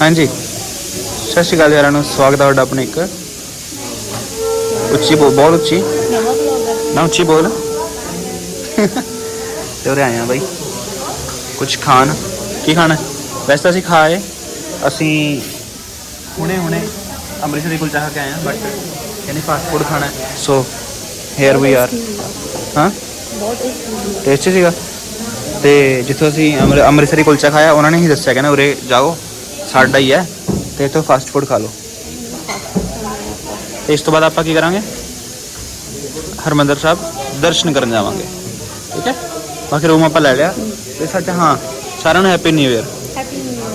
ਹਾਂਜੀ। ਸਤਿ ਸ਼੍ਰੀ ਅਕਾਲ ਯਾਰਾਂ ਨੂੰ, ਸਵਾਗਤ ਹੈ ਤੁਹਾਡਾ ਆਪਣੇ ਇੱਕ ਉੱਚੀ ਬੋਲ ਬਹੁਤ ਉੱਚੀ। ਨਾ ਉੱਚੀ ਬੋਲ। ਤੇ ਉਰੇ ਆਏ ਆ ਬਾਈ। ਕੁਝ ਖਾਣ। ਕੀ ਖਾਣਾ? ਵੈਸੇ ਤਾਂ ਅਸੀਂ ਖਾਏ। ਅਸੀਂ ਹੁਣੇ ਹੁਣੇ ਅੰਮ੍ਰਿਤਸਰੀ ਕੁਲਚਾ ਖਾ ਕੇ ਆਏ ਆ ਬਟ ਕਹਿੰਦੇ ਫਾਸਟ ਫੂਡ ਖਾਣਾ ਸੋ ਹੇਅਰ ਵੀ ਆਰ ਹਾਂ? ਬਹੁਤ ਟੇਸਟੀ ਸੀਗਾ। ਤੇ ਜਿੱਥੋਂ ਅਸੀਂ ਅੰਮ੍ਰਿ- ਅੰਮ੍ਰਿਤਸਰੀ ਕੁਲਚਾ ਖਾਇਆ, ਉਹਨਾਂ ਨੇ ਹੀ ਦੱਸਿਆ, ਕਹਿੰਦੇ ਉਰੇ ਜਾਓ। ਸਾਡਾ ਹੀ ਹੈ ਤੇ ਇੱਥੋਂ ਫਾਸਟ ਫੂਡ ਖਾ ਲਓ ਤੇ ਇਸ ਤੋਂ ਬਾਅਦ ਆਪਾਂ ਕੀ ਕਰਾਂਗੇ ਹਰਮੰਦਰ ਸਾਹਿਬ ਦਰਸ਼ਨ ਕਰਨ ਜਾਵਾਂਗੇ ਠੀਕ ਹੈ ਬਾਕੀ ਰੂਮ ਆਪਾਂ ਲੈ ਲਿਆ ਤੇ ਸੱਚ ਹਾਂ ਸਾਰਿਆਂ ਨੂੰ happy new year happy new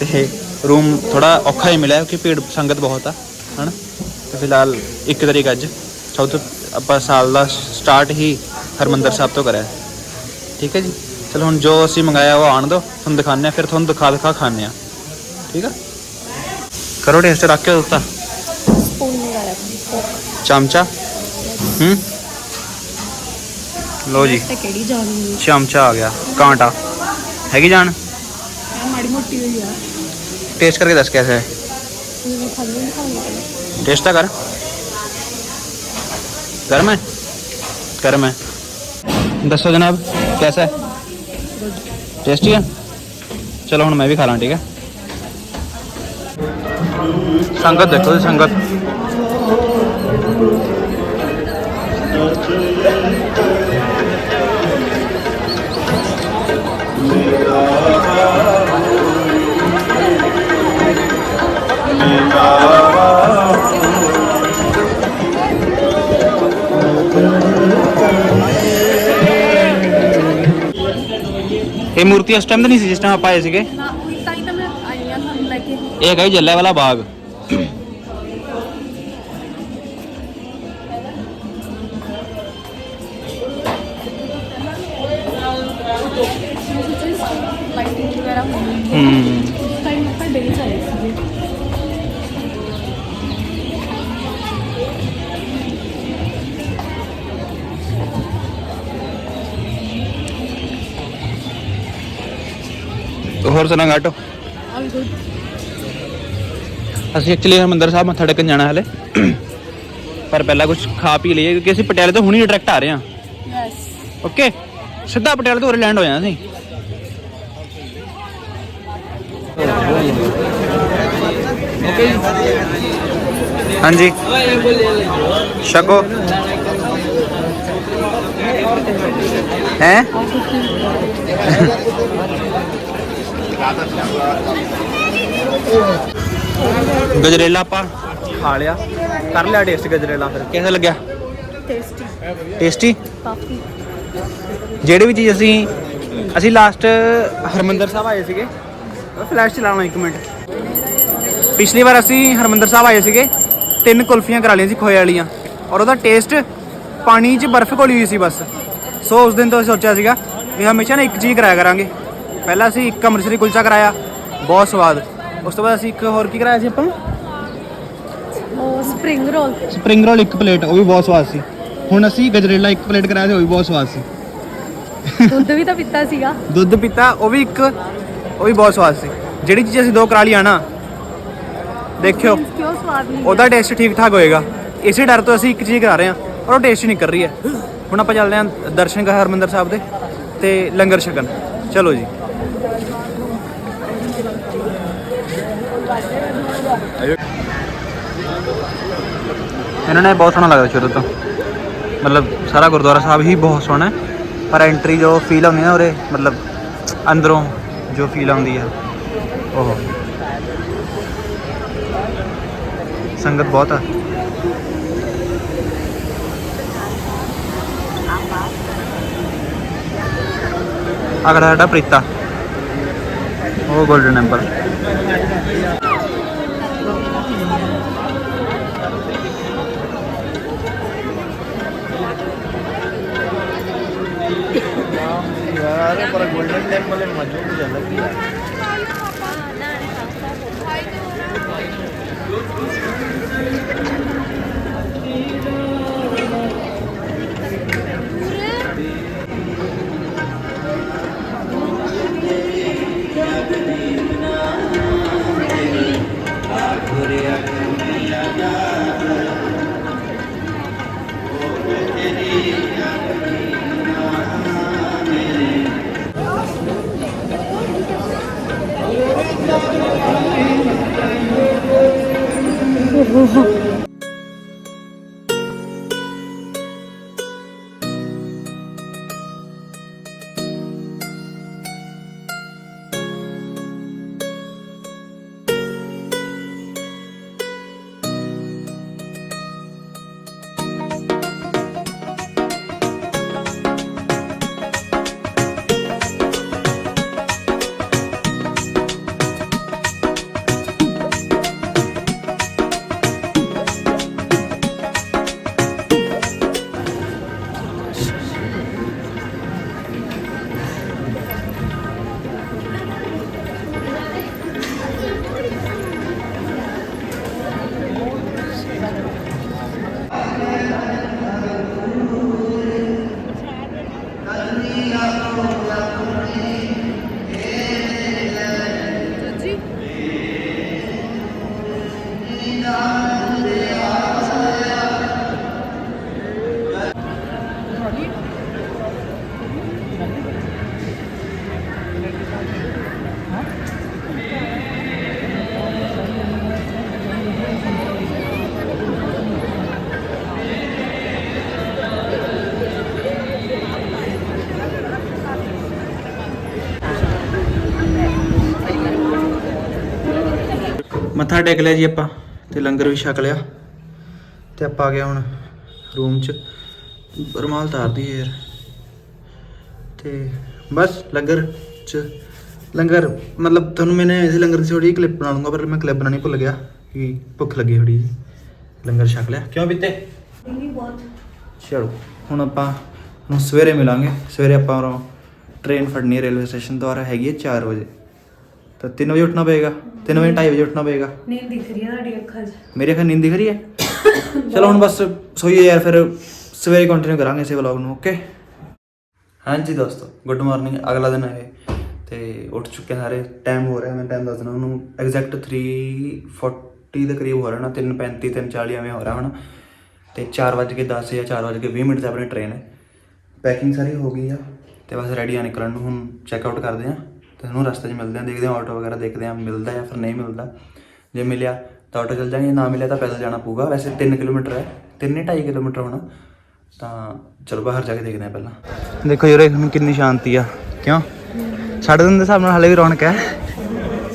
year ਤੇ ਰੂਮ ਥੋੜਾ ਔਖਾ ਹੀ ਮਿਲਿਆ ਕਿਉਂਕਿ ਭੀੜ ਸੰਗਤ ਬਹੁਤ ਆ ਹਨ ਤੇ ਫਿਲਹਾਲ ਇੱਕ ਤਰੀਕ ਅੱਜ ਸਭ ਤੋਂ ਆਪਾਂ ਸਾਲ ਦਾ ਸਟਾਰਟ ਹੀ ਹਰਮੰਦਰ ਸਾਹਿਬ ਤੋਂ ਕਰਿਆ ਠੀਕ ਹੈ ਜੀ ਚਲੋ ਹੁਣ ਜੋ ਅਸੀਂ ਮੰਗਾਇਆ ਉਹ ਆਣ ਦੋ ਤੁਹਾਨੂੰ ਦਿਖਾਉਂਦੇ ਆ ਫਿਰ ਤੁਹਾਨੂੰ ਦਿਖਾ ਦਿਖਾ ਖਾਣੇ ਆ ठीक है? करो टेस्ट रख के तो। होता चमचा? हम्म? लो जी। चमचा आ गया। कांटा। है कि जान टेस्ट करके दस कैसे है। टेस्ट तो कर। गर्म है? गर्म है। दसो जनाब कैसा है? टेस्टी है? चलो हूँ मैं भी खा रहा ठीक है? ਸੰਗਤ ਦੇਖੋ ਜੀ ਸੰਗਤ। ਇਹ ਮੂਰਤੀ ਇਸ ਟਾਈਮ ਤਾਂ ਨਹੀਂ ਸੀ ਜਿਸ ਟਾਈਮ ਆਪਾਂ ਆਏ ਸੀਗੇ। ਨਾ ਉਹੀ ਤਾਂ ਹੀ ਤਾਂ ਮੈਂ ਆਈ ਆ ਤੁਹਾਨੂੰ ਲੈ ਕੇ। ਇਹ ਹੈਗਾ ਜੀ ਜੱਲੇ ਵਾਲਾ ਬਾਗ। ਹੂੰ ਟਾਈਮ ਆਏ ਹੋਰ ਸੁਣਾ ਘਾਟੋ? ਆਲ ਗੁੱਡ ਅਸੀਂ ਐਕਚੁਅਲੀ ਹਰਮੰਦਰ ਸਾਹਿਬ ਮੱਥਾ ਟੇਕਣ ਜਾਣਾ ਹਲੇ। ਪਰ ਪਹਿਲਾਂ ਕੁਝ ਖਾ ਪੀ ਲਈਏ ਕਿਉਂਕਿ ਅਸੀਂ ਪਟਿਆਲੇ ਤੋਂ ਹੁਣੀ ਡਾਇਰੈਕਟ ਆ ਰਹੇ ਹਾਂ। ਯੈਸ ਓਕੇ ਸਿੱਧਾ ਪਟਿਆਲੇ ਤੋਂ ਉਰੇ ਲੈਂਡ ਹੋ ਜਾਣਾ ਸੀ ਓਕੇ ਹਾਂਜੀ। ਸ਼ਕੋ ਹੈ? ਗਜਰੇਲਾ ਆਪਾਂ ਖਾ ਲਿਆ। ਕਰ ਲਿਆ ਟੇਸਟ ਗਜਰੇਲਾ ਫਿਰ। ਕਿਹਦਾ ਲੱਗਿਆ? ਟੇਸਟੀ ਟੇਸਟੀ ਕਾਫੀ। ਜਿਹੜੀ ਵੀ ਚੀਜ਼ ਅਸੀਂ ਅਸੀਂ ਲਾਸਟ ਹਰਮੰਦਰ ਸਾਹਿਬ ਆਏ ਸੀਗੇ। ਫਲੈਸ਼ ਚਲਾਉਣਾ ਇੱਕ ਮਿੰਟ। ਪਿਛਲੀ ਵਾਰ ਅਸੀਂ ਹਰਮੰਦਰ ਸਾਹਿਬ ਆਏ ਸੀਗੇ ਤਿੰਨ ਕੁਲਫੀਆਂ ਕਰਾ ਲਈਆਂ ਸੀ ਖੋਏ ਵਾਲੀਆਂ। ਔਰ ਉਹਦਾ ਟੇਸਟ ਪਾਣੀ 'ਚ ਬਰਫ਼ ਘੋਲੀ ਹੋਈ ਸੀ ਬਸ। ਸੋ ਉਸ ਦਿਨ ਤੋਂ ਅਸੀਂ ਸੋਚਿਆ ਸੀਗਾ ਵੀ ਹਮੇਸ਼ਾ ਨਾ ਇੱਕ ਚੀਜ਼ ਕਰਾਇਆ ਕਰਾਂਗੇ। ਪਹਿਲਾਂ ਅਸੀਂ ਇੱਕ ਅੰਮ੍ਰਿਤਸਰੀ ਕੁਲਚਾ ਕਰਾਇਆ ਬਹੁਤ ਸਵਾਦ। ਉਸ ਤੋਂ ਬਾਅਦ ਅਸੀਂ ਇੱਕ ਹੋਰ ਕੀ ਕਰਾਇਆ ਸੀ ਆਪਾਂ? ਉਹ ਸਪ੍ਰਿੰਗ ਰੋਲ ਸਪਰਿੰਗ ਰੋਲ ਇੱਕ ਪਲੇਟ ਉਹ ਵੀ ਬਹੁਤ ਸਵਾਦ ਸੀ। ਹੁਣ ਅਸੀਂ ਗਜਰੇਲਾ ਇੱਕ ਪਲੇਟ ਕਰਾਇਆ ਸੀ ਉਹ ਵੀ ਬਹੁਤ ਸਵਾਦ ਸੀ। ਦੁੱਧ ਵੀ ਤਾਂ ਪੀਤਾ ਸੀਗਾ। ਦੁੱਧ ਪੀਤਾ ਉਹ ਵੀ ਇੱਕ ਉਹ ਵੀ ਬਹੁਤ ਸਵਾਦ ਸੀ। ਜਿਹੜੀ ਚੀਜ਼ ਅਸੀਂ ਦੋ ਕਰਾ ਲਈਆਂ ਨਾ ਦੇਖਿਓ Means ਕਿ ਉਹ ਸਵਾਦ ਨਹੀਂ ਉਹਦਾ ਟੇਸਟ ਠੀਕ ਠਾਕ ਹੋਏਗਾ। ਇਸੇ ਡਰ ਤੋਂ ਅਸੀਂ ਇੱਕ ਚੀਜ਼ ਕਰਾ ਰਹੇ ਹਾਂ ਔਰ ਉਹ ਟੇਸਟ ਨਹੀਂ ਕਰ ਰਹੀ ਹੈ। ਹੁਣ ਆਪਾਂ ਚੱਲਦੇ ਹਾਂ ਦਰਸ਼ਨ ਕਰ ਹਰਮੰਦਰ ਸਾਹਿਬ ਦੇ ਤੇ ਲੰਗਰ ਛਕਣ। ਚਲੋ ਜੀ। ਇਹਨਾਂ ਨੇ ਬਹੁਤ ਸੋਹਣਾ ਲੱਗਦਾ ਸ਼ੁਰੂ ਤੋਂ। ਮਤਲਬ ਸਾਰਾ ਗੁਰਦੁਆਰਾ ਸਾਹਿਬ ਹੀ ਬਹੁਤ ਸੋਹਣਾ ਹੈ ਪਰ ਐਂਟਰੀ ਜੋ ਫੀਲ ਆਉਂਦੀ ਨਾ ਉਰੇ ਮਤਲਬ ਅੰਦਰੋਂ ਜੋ ਫੀਲ ਆਉਂਦੀ ਆ ਉਹ ਸੰਗਤ ਬਹੁਤ ਆ ਅਗਲਾ ਸਾਡਾ ਪ੍ਰੀਤਾ ਉਹ 골ਡਨ ਟੈਂਪਲ સારું પર ગોલ્ડન ટેમ્પલ એ મજબૂત જ અલગ ਮੱਥਾ ਟੇਕ ਲਿਆ ਜੀ ਆਪਾਂ। ਤੇ ਲੰਗਰ ਵੀ ਛਕ ਲਿਆ। ਤੇ ਆਪਾਂ ਆ ਗਏ ਹੁਣ ਰੂਮ 'ਚ। ਰੁਮਾਲ ਤਾਰਦੀ ਯਾਰ। ਤੇ ਬਸ ਲੰਗਰ 'ਚ। ਲੰਗਰ ਮਤਲਬ ਤੁਹਾਨੂੰ ਮੈਨੇ ਇਸ ਲੰਗਰ ਦੀ ਥੋੜੀ ਕਲਿੱਪ ਬਣਾ ਲੂੰਗਾ ਪਰ ਮੈਂ ਕਲਿੱਪ ਬਣਾਉਣੀ ਭੁੱਲ ਗਿਆ ਕਿ ਭੁੱਖ ਲੱਗੀ ਥੋੜੀ ਜੀ ਲੰਗਰ ਛਕ ਲਿਆ। ਕਿਉਂ ਬਿੱਤੇ? ਚਲੋ ਹੁਣ ਆਪਾਂ ਹੁਣ ਸਵੇਰੇ ਮਿਲਾਂਗੇ। ਸਵੇਰੇ ਆਪਾਂ ਟ੍ਰੇਨ ਫੜਨੀ ਰੇਲਵੇ ਸਟੇਸ਼ਨ ਦੁਆਰਾ ਹੈਗੀ ਹੈ 4 ਵਜੇ। ਤਾਂ 3 ਵਜੇ ਉੱਠਣਾ ਪਏਗਾ 3 ਵਜੇ 2:30 ਵਜੇ ਉੱਠਣਾ ਪਏਗਾ। ਨੀਂਦ ਦਿਖ ਰਹੀ ਹੈ ਤੁਹਾਡੀ ਅੱਖਾਂ 'ਚ। ਮੇਰੇ ਖਿਆਲ ਨੀਂਦ ਦਿਖ ਰਹੀ ਹੈ? ਚਲੋ ਹੁਣ ਬਸ ਸੋਈਏ ਯਾਰ ਫਿਰ ਸਵੇਰੇ ਕੰਟੀਨਿਊ ਕਰਾਂਗੇ ਇਸੇ ਵਲੌਗ ਨੂੰ ਓਕੇ ਹਾਂਜੀ ਦੋਸਤੋ ਗੁੱਡ ਮਾਰਨਿੰਗ ਅਗਲਾ ਦਿਨ ਹੈ ਤੇ ਉੱਠ ਚੁੱਕੇ ਸਾਰੇ ਟਾਈਮ ਹੋ ਰਿਹਾ ਮੈਂ ਟਾਈਮ ਦੱਸ ਦਿੰਦਾ ਉਹਨੂੰ। ਐਗਜ਼ੈਕਟ 3:40 ਦੇ ਕਰੀਬ ਹੋ ਰਿਹਾ ਨਾ 3:35 3:40 ਐਵੇਂ ਹੋ ਰਿਹਾ ਹੁਣ। ਤੇ 4:10 ਜਾਂ 4:20 ਮਿੰਟ ਤੇ ਆਪਣੀ ਟ੍ਰੇਨ ਹੈ। ਪੈਕਿੰਗ ਸਾਰੀ ਹੋ ਗਈ ਆ ਤੇ ਬਸ ਰੈਡੀ ਆ ਨਿਕਲਣ ਨੂੰ ਹੁਣ ਚੈੱਕ ਆਊਟ ਕਰਦੇ ਆ ਤੁਹਾਨੂੰ ਰਸਤੇ 'ਚ ਮਿਲਦੇ ਆ ਦੇਖਦੇ ਆ ਆਟੋ ਵਗੈਰਾ ਦੇਖਦੇ ਆ ਮਿਲਦਾ ਜਾਂ ਫਿਰ ਨਹੀਂ ਮਿਲਦਾ। ਜੇ ਮਿਲਿਆ ਤਾਂ ਆਟੋ ਚੱਲ ਜਾਾਂਗੇ ਨਾ ਮਿਲਿਆ ਤਾਂ ਪੈਦਲ ਜਾਣਾ ਪਊਗਾ। ਵੈਸੇ 3 ਕਿਲੋਮੀਟਰ ਹੈ 3.5 ਕਿਲੋਮੀਟਰ ਹੋਣਾ। ਤਾਂ ਚਲੋ ਬਾਹਰ ਜਾ ਕੇ ਦੇਖਦੇ ਆ ਪਹਿਲਾਂ। ਦੇਖੋ ਯਾਰ ਹੁਣ ਕਿੰਨੀ ਸ਼ਾਂਤੀ ਆ। ਕਿਉਂ? ਸਾਢੇ ਦਿਨ ਦੇ ਹਿਸਾਬ ਨਾਲ ਹਲੇ ਵੀ ਰੌਣਕ ਹੈ।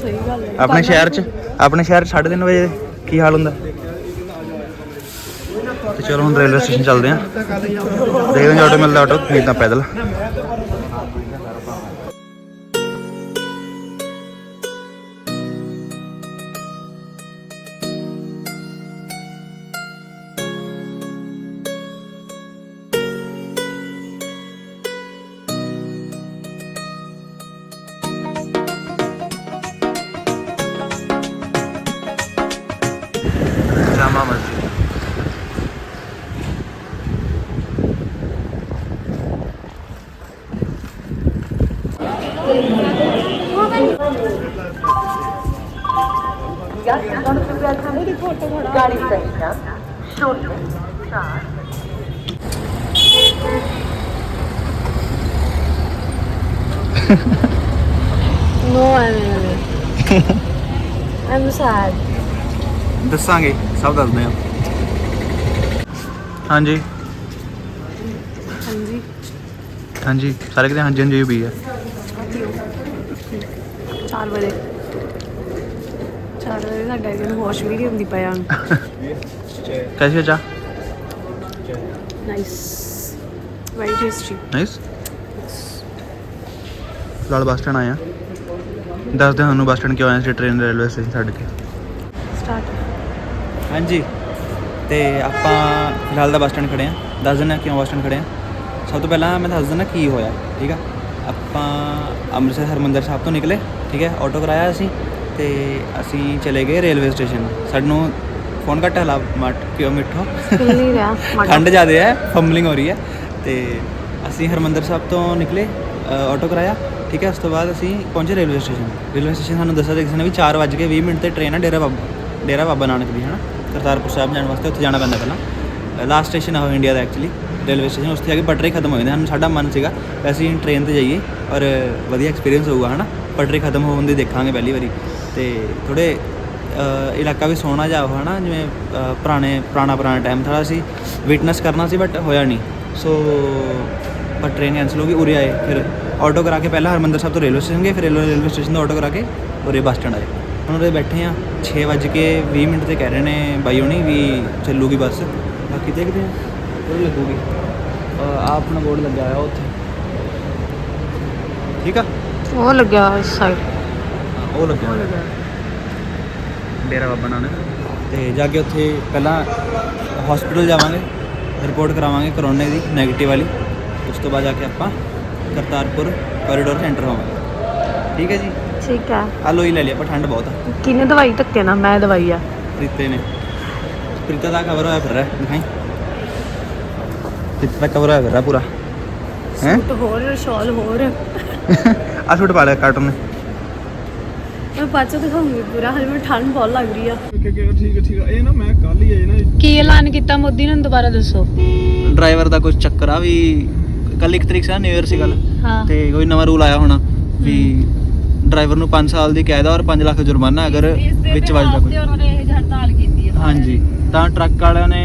ਸਹੀ ਗੱਲ ਹੈ। ਆਪਣੇ ਸ਼ਹਿਰ 'ਚ ਆਪਣੇ ਸ਼ਹਿਰ 'ਚ ਸਾਢੇ ਤਿੰਨ ਵਜੇ ਕੀ ਹਾਲ ਹੁੰਦਾ? ਤੇ ਚਲੋ ਹੁਣ ਰੇਲਵੇ ਸਟੇਸ਼ਨ ਚੱਲਦੇ ਆਂ ਦੇਖਦੇ ਹਾਂ ਆਟੋ ਮਿਲਦਾ ਆਟੋ ਨਹੀਂ ਤਾਂ ਪੈਦਲ। ਨੋ ਐਮ ਐਮ ਸੈਡ ਦੱਸਾਂਗੇ ਸਭ ਦੱਸਦੇ ਹਾਂ ਹਾਂਜੀ। ਹਾਂਜੀ। ਹਾਂਜੀ ਸਾਰੇ ਕਿਤੇ ਹਾਂਜੀ ਹਾਂਜੀ ਵੀ ਹੈ 4 ਵਜੇ। 4 ਵਜੇ ਸਾਡਾ ਇੱਕ ਵਾਸ਼ ਵੀ ਨਹੀਂ ਹੁੰਦੀ ਪਿਆ। ਕੈਸੀ ਹੈ ਚਾਹ? ਨਾਈਸ ਵੈਰੀ ਟੇਸਟੀ ਨਾਈਸ ਲਾਲ ਬੱਸ ਸਟੈਂਡ ਆਇਆ ਦੱਸਦੇ ਹਾਂ ਤੁਹਾਨੂੰ ਬੱਸ ਸਟੈਂਡ ਕਿਉਂ ਆਇਆ ਸੀ ਟ੍ਰੇਨ ਰੇਲਵੇ ਸਟੇਸ਼ਨ ਛੱਡ ਕੇ? ਸਟਾਰਟ ਹਾਂਜੀ ਤੇ ਆਪਾਂ ਫਿਲਹਾਲ ਦਾ ਬੱਸ ਸਟੈਂਡ ਖੜੇ ਆ ਦੱਸ ਦਿੰਦਾ ਕਿਉਂ ਬੱਸ ਸਟੈਂਡ ਖੜੇ ਆ ਸਭ ਤੋਂ ਪਹਿਲਾਂ ਮੈਂ ਦੱਸ ਦਿੰਦਾ ਕੀ ਹੋਇਆ ਠੀਕ ਆ? ਆਪਾਂ ਅੰਮ੍ਰਿਤਸਰ ਹਰਮੰਦਰ ਸਾਹਿਬ ਤੋਂ ਨਿਕਲੇ ਠੀਕ ਹੈ ਆਟੋ ਕਰਾਇਆ ਅਸੀਂ ਤੇ ਅਸੀਂ ਚਲੇ ਗਏ ਰੇਲਵੇ ਸਟੇਸ਼ਨ ਸਾਨੂੰ ਫੋਨ ਘੱਟ ਹਲਾ ਮਟ ਕਿਉਂ ਮਿੱਠੋ? ਖੁੱਲ ਨਹੀਂ ਰਿਹਾ ਠੰਡ ਜ਼ਿਆਦਾ ਹੈ ਫੰਬਲਿੰਗ ਹੋ ਰਹੀ ਹੈ। ਤੇ ਅਸੀਂ ਹਰਮੰਦਰ ਸਾਹਿਬ ਤੋਂ ਨਿਕਲੇ ਅ, ਆਟੋ ਕਰਾਇਆ। ਠੀਕ ਹੈ, ਉਸ ਤੋਂ ਬਾਅਦ ਅਸੀਂ ਪਹੁੰਚੇ ਰੇਲਵੇ ਸਟੇਸ਼ਨ ਰੇਲਵੇ ਸਟੇਸ਼ਨ ਸਾਨੂੰ ਦੱਸਿਆ ਕਿਸੇ ਨੇ ਵੀ 4:20 ਮਿੰਟ ਤੇ ਟ੍ਰੇਨ ਆ, ਡੇਰਾ ਬਾਬਾ ਡੇਰਾ ਬਾਬਾ ਨਾਨਕ ਦੀ ਹੈ ਨਾ ਕਰਤਾਰਪੁਰ ਸਾਹਿਬ ਜਾਣ ਵਾਸਤੇ ਉੱਥੇ ਜਾਣਾ ਪੈਂਦਾ ਪਹਿਲਾਂ। ਲਾਸਟ ਸਟੇਸ਼ਨ ਆ ਉਹ ਇੰਡੀਆ ਦਾ ਐਕਚੁਅਲੀ ਰੇਲਵੇ ਸਟੇਸ਼ਨ ਉੱਥੇ ਆ ਕੇ ਪਟਰੇ ਖਤਮ ਹੋ ਜਾਂਦੇ ਹਨ ਸਾਡਾ ਮਨ ਸੀਗਾ ਅਸੀਂ ਟ੍ਰੇਨ ਤੇ ਜਾਈਏ ਔਰ ਵਧੀਆ ਐਕਸਪੀਰੀਅੰਸ ਹੋਊਗਾ, ਹਨਾ? ਪਟਰੇ ਖਤਮ ਹੋਣ ਦੀ ਦੇਖਾਂਗੇ ਪਹਿਲੀ ਵਾਰੀ। ਤੇ ਥੋੜੇ ਇਲਾਕਾ ਵੀ ਸੋਹਣਾ ਜਿਹਾ ਜਾ ਨਾ ਜਿਵੇਂ ਪੁਰਾਣੇ, ਪੁਰਾਣਾ ਪੁਰਾਣਾ ਟਾਈਮ ਥਾ ਸੀ ਵਿਟਨੈਸ ਕਰਨਾ ਸੀ ਬਟ ਹੋਇਆ ਨਹੀਂ। ਸੋ ਪਰ ਟ੍ਰੇਨ ਕੈਂਸਲ ਹੋ ਗਈ, ਉਰੇ ਆਏ, ਫਿਰ ਆਟੋ ਕਰਾ ਕੇ ਪਹਿਲਾਂ ਹਰਮੰਦਰ ਸਾਹਿਬ ਤੋਂ ਰੇਲਵੇ ਸਟੇਸ਼ਨ ਗਏ ਫਿਰ ਰੇਲਵੇ ਸਟੇਸ਼ਨ ਤੋਂ ਆਟੋ ਕਰਾ ਕੇ ਉਰੇ ਬੱਸ ਸਟੈਂਡ ਆਏ ਹੁਣ ਉਰੇ ਬੈਠੇ ਆ 6 ਵਜੇ ਕੇ 20 ਮਿੰਟ ਤੇ ਕਹਿ ਰਹੇ ਨੇ ਬਾਈ ਹੋਣੀ ਵੀ ਚੱਲੂਗੀ ਬੱਸ ਬਾਕੀ ਦੇਖਦੇ ਆ ਉਹ ਲੱਗੂਗੀ ਆ ਆਪਣਾ ਬੋਰਡ ਲੱਗਿਆ ਹੋਇਆ ਉੱਥੇ ਠੀਕ ਆ ਉਹ ਲੱਗਿਆ ਇਸ ਸਾਈਡ ਉਹ ਲੱਗਿਆ ਡੇਰਾ ਬਾਬਾ ਨਾਨਕ ਤੇ ਜਾ ਕੇ ਉੱਥੇ ਪਹਿਲਾਂ ਹਸਪੀਟਲ ਜਾਵਾਂਗੇ ਰਿਪੋਰਟ ਕਰਾਵਾਂਗੇ ਕਰੋਨੇ ਦੀ 네ਗੇਟਿਵ ਵਾਲੀ ਉਸ ਤੋਂ ਬਾਅਦ ਜਾ ਕੇ ਆਪਾਂ ਕਰਤਾਰਪੁਰ ਕੋਰੀਡੋਰ ਸੈਂਟਰ ਹੋਵਾਂਗੇ। ਠੀਕ ਹੈ ਜੀ? ਠੀਕ ਹੈ। ਆ ਲੋਈ ਲੈ ਲਈ ਆਪਾਂ ਠੰਡ ਬਹੁਤ ਆ। ਕਿਹਨੇ ਦਵਾਈ ਧੱਕੇ ਨਾ ਮੈਂ ਦਵਾਈ ਆ। ਪ੍ਰੀਤੇ ਨੇ। ਪ੍ਰੀਤਾ ਦਾ ਕਵਰ ਹੋਇਆ ਫਿਰ ਰਿਹਾ ਦਿਖਾਈ। ਪ੍ਰੀਤਾ ਦਾ ਕਵਰ ਹੋਇਆ ਫਿਰ ਰਿਹਾ ਪੂਰਾ। ਹੈ? ਸੂਟ ਹੋਰ ਸ਼ਾਲ ਹੋਰ। ਆ ਸੂਟ ਪਾ ਲਿਆ ਕਾਰਟੂਨ ਨੇ। ਮੈਂ ਬਾਅਦ ਚ ਦਿਖਾਉਂਗੀ ਪੂਰਾ ਹਲੇ ਮੈਨੂੰ ਠੰਡ ਬਹੁਤ ਲੱਗ ਰਹੀ ਆ। ਕਿ ਕਿ ਠੀਕ ਹੈ ਠੀਕ ਹੈ ਇਹ ਨਾ ਮੈਂ ਕੱਲ ਹੀ ਆਏ ਨਾ। ਕੀ ਐਲਾਨ ਕੀਤਾ ਮੋਦੀ ਨੇ ਦੁਬਾਰਾ ਦੱਸੋ। ਡਰਾਈਵਰ ਦਾ ਕੁਝ ਚੱਕਰ ਆ ਵੀ ਕੱਲ ਇੱਕ ਤਰੀਕ ਸੀ ਨਿਊ ਇਅਰ ਸੀ ਕੱਲ। ਹਾਂ। ਤੇ ਕੋਈ ਨਵਾਂ ਰੂਲ ਆਇਆ ਹੋਣਾ ਵੀ ਡਰਾਈਵਰ ਨੂੰ 5 ਸਾਲ ਦੀ ਕੈਦ ਔਰ 5 ਲੱਖ ਜੁਰਮਾਨਾ ਅਗਰ ਵਿੱਚ ਵੱਜਦਾ ਕੋਈ। ਉਹਨਾਂ ਨੇ ਇਹ ਹੜਤਾਲ ਕੀਤੀ ਹਾਂਜੀ। ਤਾਂ ਟਰੱਕ ਵਾਲਿਆਂ ਨੇ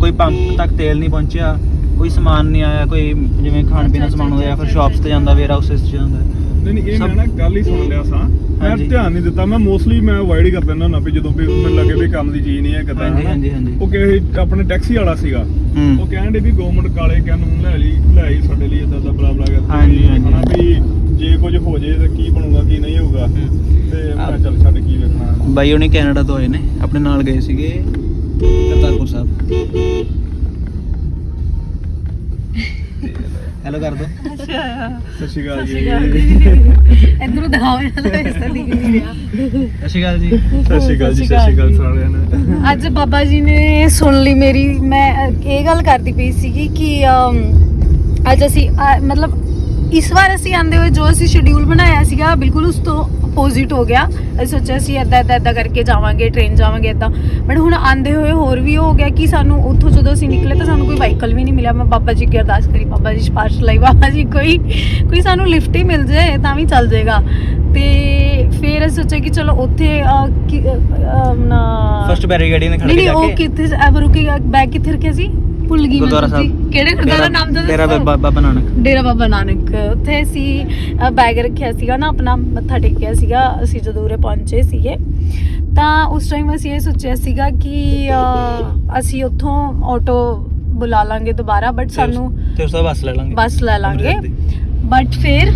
ਕੋਈ ਪੰਪ ਤੱਕ ਤੇਲ ਨਹੀਂ ਪਹੁੰਚਿਆ। ਕੋਈ ਸਮਾਨ ਨਹੀਂ ਆਇਆ ਕੋਈ ਜਿਵੇਂ ਖਾਣ ਪੀਣ ਦਾ ਸਮਾਨ ਜਾਂ ਫਿਰ ਸ਼ਾਪਸ ਤੇ ਜਾਂਦਾ ਵੇਅਰ ਹਾਊਸਸ 'ਚ ਜਾਂਦਾ। ਨਹੀਂ ਨਹੀਂ ਇਹ ਮੈਂ ਨਾ ਕੱਲ ਹੀ ਸੁਣ ਲਿਆ ਸਾਂ। ਮੈਂ। ਧਿਆਨ ਨਹੀਂ ਦਿੱਤਾ ਮੈਂ ਮੋਸਟਲੀ ਮੈਂ ਅਵੋਇਡ ਹੀ ਕਰ ਦਿੰਦਾ ਹੁੰਦਾ ਵੀ ਜਦੋਂ ਵੀ ਮੈਨੂੰ ਲੱਗੇ ਵੀ ਕੰਮ ਦੀ ਚੀਜ਼ ਨਹੀਂ ਹੈ ਕਿਦਾਂ ਹਾਂਜੀ ਹਾਂਜੀ ਹਾਂਜੀ। ਉਹ ਕਿਸੇ ਆਪਣੇ ਟੈਕਸੀ ਵਾਲਾ ਸੀਗਾ। ਉਹ ਹੂੰ ਕਹਿਣ ਦੇ ਵੀ ਗਵਰਨਮੈਂਟ ਕਾਲੇ ਕਾਨੂੰਨ ਲੈ ਲਈ ਲੈ ਆਈ ਸਾਡੇ ਲਈ ਇਦਾਂ ਦਾ ਬਲਾ ਬਲਾ ਕਰਕੇ ਹਾਂਜੀ, ਹਾਂਜੀ। ਹਨਾ? ਵੀ ਜੇ ਕੁਝ ਹੋ ਜੇ ਤਾਂ ਕੀ ਬਣੂਗਾ ਕੀ ਨਹੀਂ ਹੋਊਗਾ। ਤੇ ਮੈਂ ਕਿਹਾ ਚੱਲ ਛੱਡ ਕੀ ਵੇਖਣਾ। ਬਾਈ ਉਹਨੇ ਕੈਨੇਡਾ ਤੋਂ ਆਏ ਨੇ ਆਪਣੇ ਨਾਲ ਗਏ ਸੀਗੇ ਕਰਤਾਰਪੁਰ ਸਾਹਿਬ। ਹੈਲੋ ਕਰ ਦੋ। ਸਤਿ ਸ਼੍ਰੀ ਅਕਾਲ ਜੀ। ਇਧਰੋਂ ਦਿਖਾਓ ਇਹਨਾਂ ਦਾ ਇਸ ਤਰ੍ਹਾਂ ਦਿਖ ਨਹੀਂ ਰਿਹਾ ਸਤਿ ਸ਼੍ਰੀ ਅਕਾਲ ਜੀ। ਸਤਿ ਸ਼੍ਰੀ ਅਕਾਲ ਜੀ ਸਤਿ ਸ਼੍ਰੀ ਅਕਾਲ ਸਾਰਿਆਂ ਨੂੰ। ਅੱਜ ਬਾਬਾ ਜੀ ਨੇ ਸੁਣ ਲਈ ਮੇਰੀ ਮੈਂ ਇਹ ਗੱਲ ਕਰਦੀ ਪਈ ਸੀਗੀ ਕਿ ਅੱਜ ਅਸੀਂ ਮਤਲਬ ਇਸ ਵਾਰ ਅਸੀਂ ਆਂਦੇ ਹੋਏ ਜੋ ਅਸੀਂ ਸ਼ਡਿਊਲ ਬਣਾਇਆ ਸੀਗਾ ਬਿਲਕੁਲ ਉਸ ਤੋਂ ਆਪੋਜ਼ਿਟ ਹੋ ਗਿਆ। ਅਸੀਂ ਸੋਚਿਆ ਸੀ ਇਦਾਂ ਇਦਾਂ ਇਦਾਂ ਕਰਕੇ ਜਾਵਾਂਗੇ ਟ੍ਰੇਨ ਜਾਵਾਂਗੇ ਇਦਾਂ ਬਟ ਹੁਣ ਆਂਦੇ ਹੋਏ ਹੋਰ ਵੀ ਹੋ ਗਿਆ ਕਿ ਸਾਨੂੰ ਉੱਥੋਂ ਜਦੋਂ ਅਸੀਂ ਨਿਕਲੇ ਤਾਂ ਸਾਨੂੰ ਕੋਈ ਵਾਹੀਕਲ ਵੀ ਨਹੀਂ ਮਿਲਿਆ। ਮੈਂ ਬਾਬਾ ਜੀ ਅੱਗੇ ਅਰਦਾਸ ਕਰੀ ਬਾਬਾ ਜੀ ਸਪਾਰਸ਼ ਲਈ ਬਾਬਾ ਜੀ ਕੋਈ ਕੋਈ ਸਾਨੂੰ ਲਿਫਟ ਹੀ ਮਿਲ ਜਾਏ ਤਾਂ ਵੀ ਚੱਲ ਜਾਏਗਾ। ਤੇ ਫਿਰ ਅਸੀਂ ਸੋਚਿਆ ਕਿ ਚਲੋ ਉੱਥੇ ਕੀ- ਨਾ ਫਰਸਟ ਬੈਰੀਗੇਡੀ ਨੇ ਖੜ ਨਹੀਂ ਕੇ ਨਹੀਂ ਜਾ ਉਹ ਕੇ। ਕਿੱਥੇ ਐਵਰ ਰੁਕੀ ਬੈਗ ਕਿੱਥੇ ਰੱਖਿਆ ਸੀ? ਭੁੱਲ ਗਈ ਮੈਂ ਗੁਰਦੁਆਰਾ ਤੁਸੀਂ। ਸਾਹਿਬ। ਕਿਹੜੇ ਗੁਰਦੁਆਰਾ ਨਾਮ ਦੱਸੋ ਡੇਰਾ ਬਾਬਾ ਬਾਬਾ ਨਾਨਕ। ਡੇਰਾ ਬਾਬਾ ਨਾਨਕ। ਉੱਥੇ ਅਸੀਂ ਬੈਗ ਰੱਖਿਆ ਸੀਗਾ ਨਾ ਆਪਣਾ ਮੱਥਾ ਟੇਕਿਆ ਸੀਗਾ। ਅਸੀਂ ਜਦੋਂ ਉਰੇ ਪਹੁੰਚੇ ਸੀਗੇ। ਤਾਂ ਉਸ ਟਾਈਮ ਅਸੀਂ ਇਹ ਸੋਚਿਆ ਸੀਗਾ ਕਿ ਅ, ਅਸੀਂ ਉੱਥੋਂ ਆਟੋ ਬੁਲਾ ਲਾਂਗੇ ਦੁਬਾਰਾ ਬਟ ਸਾਨੂੰ ਤੇ ਉਸ ਤੋਂ ਬਾਅਦ ਬੱਸ ਲੈ ਲਾਂਗੇ। ਬੱਸ ਲੈ ਲਾਂਗੇ। ਦੀ। ਬਟ ਫਿਰ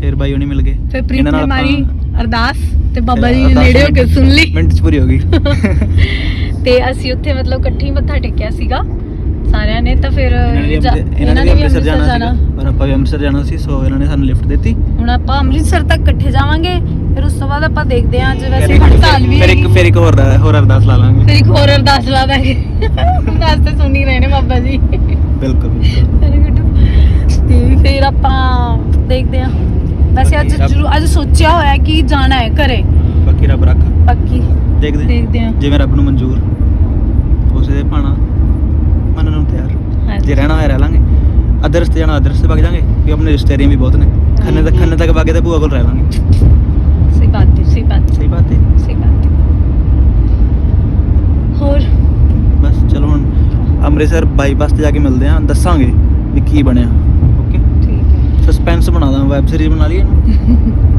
ਫਿਰ ਬਾਈ ਉਹਨੇ ਮਿਲ ਗਏ। ਫਿਰ ਪ੍ਰੀਤ ਇਹਨਾਂ ਨੇ ਨਾਲ ਮਾਰੀ ਅਰਦਾਸ ਤੇ ਬਾਬਾ ਜੀ ਅਰਦਾਸ ਨੇੜੇ ਹੋ ਕੇ ਸੁਣ ਲਈ। ਮਿੰਟ ਚ ਪੂਰੀ ਹੋ ਗਈ। ਤੇ ਅਸੀਂ ਉੱਥੇ ਮਤਲਬ ਇਕੱਠੇ ਮੱਥਾ ਟੇਕਿਆ ਸੀਗਾ। ਸਾਰਿਆਂ ਨੇ ਤਾਂ ਫਿਰ ਇਹਨਾਂ ਨੇ ਜਾ- ਵੀ- ਇਹਨਾਂ ਨੇ ਵੀ ਅੰਮ੍ਰਿਤਸਰ ਜਾਣਾ ਸੀ ਪਰ ਆਪਾਂ ਵੀ ਅੰਮ੍ਰਿਤਸਰ ਜਾਣਾ ਸੀ ਸੋ ਇਹਨਾਂ ਨੇ ਸਾਨੂੰ ਲਿਫਟ ਦਿੱਤੀ। ਹੁਣ ਆਪਾਂ ਅੰਮ੍ਰਿਤਸਰ ਤੱਕ ਇਕੱਠੇ ਜਾਵਾਂਗੇ ਫਿਰ ਉਸ ਤੋਂ ਬਾਅਦ ਆਪਾਂ ਦੇਖਦੇ ਹਾਂ ਜੇ ਵੈਸੇ ਹੜਤਾਲ ਵੀ ਫਿਰ ਇੱਕ। ਫਿਰ ਇੱਕ ਹੋਰ ਹੋਰ ਅਰਦਾਸ ਲਾ ਲਾਂਗੇ। ਫਿਰ ਇੱਕ ਹੋਰ ਅਰਦਾਸ ਲਾ ਦਾਂਗੇ। ਅਰਦਾਸ ਤੇ ਸੁਣੀ ਰਹੇ ਨੇ ਬਾਬਾ ਜੀ। ਬਿਲਕੁਲ good. ਤੇ ਫਿਰ ਆਪਾਂ ਦੇਖਦੇ ਹਾਂ। ਵੈਸੇ ਅੱਜ ਜ਼ਰੂਰ ਅੱਜ ਸੋਚਿਆ ਹੋਇਆ ਕਿ ਜਾਣਾ ਹੈ ਘਰੇ। ਬਾਕੀ ਰੱਬ ਰੱਖ। ਪੱਕੀ ਦੇਖਦੇ ਹਾਂ। ਦੇਖਦੇ ਹਾਂ। ਜਿਵੇਂ ਰੱਬ ਨੂੰ ਮਨਜ਼ੂਰ। ਉਸੇ ਦੇ ਪਾਣਾ ਮੰਨਣ ਨੂੰ ਤਿਆਰ ਹਾਂਜੀ। ਜੇ ਰਹਿਣਾ ਹੋਇਆ ਰਹਿ ਲਾਂਗੇ। ਅਦਰ ਰਸਤੇ ਜਾਣਾ ਅਦਰ ਰਸਤੇ ਵਗ ਜਾਾਂਗੇ ਵੀ ਆਪਣੇ ਰਿਸ਼ਤੇਦਾਰੀਆਂ ਵੀ ਬਹੁਤ ਨੇ। ਖੰਨੇ ਤੱਕ ਖੰਨੇ ਤੱਕ ਵਗੇ ਤੇ ਭੂਆ ਕੋਲ ਰਹਿ ਲਾਂਗੇ। ਸਹੀ ਬਾਤ ਹੈ ਸਹੀ ਬਾਤ। ਸਹੀ ਬਾਤ ਹੈ ਸਹੀ ਬਾਤ ਹੈ ਹੋਰ? ਬਸ ਚਲੋ ਹੁਣ ਅੰਮ੍ਰਿਤਸਰ ਬਾਈਪਾਸ ਤੇ ਜਾ ਕੇ ਮਿਲਦੇ ਆਂ ਦੱਸਾਂਗੇ ਵੀ ਕੀ ਬਣਿਆ। ਓਕੇ? ਠੀਕ ਹੈ। ਸਸਪੈਂਸ ਬਣਾ ਦਾਂ ਵੈਬ ਸੀਰੀਜ਼ ਬਣਾ ਲਈਏ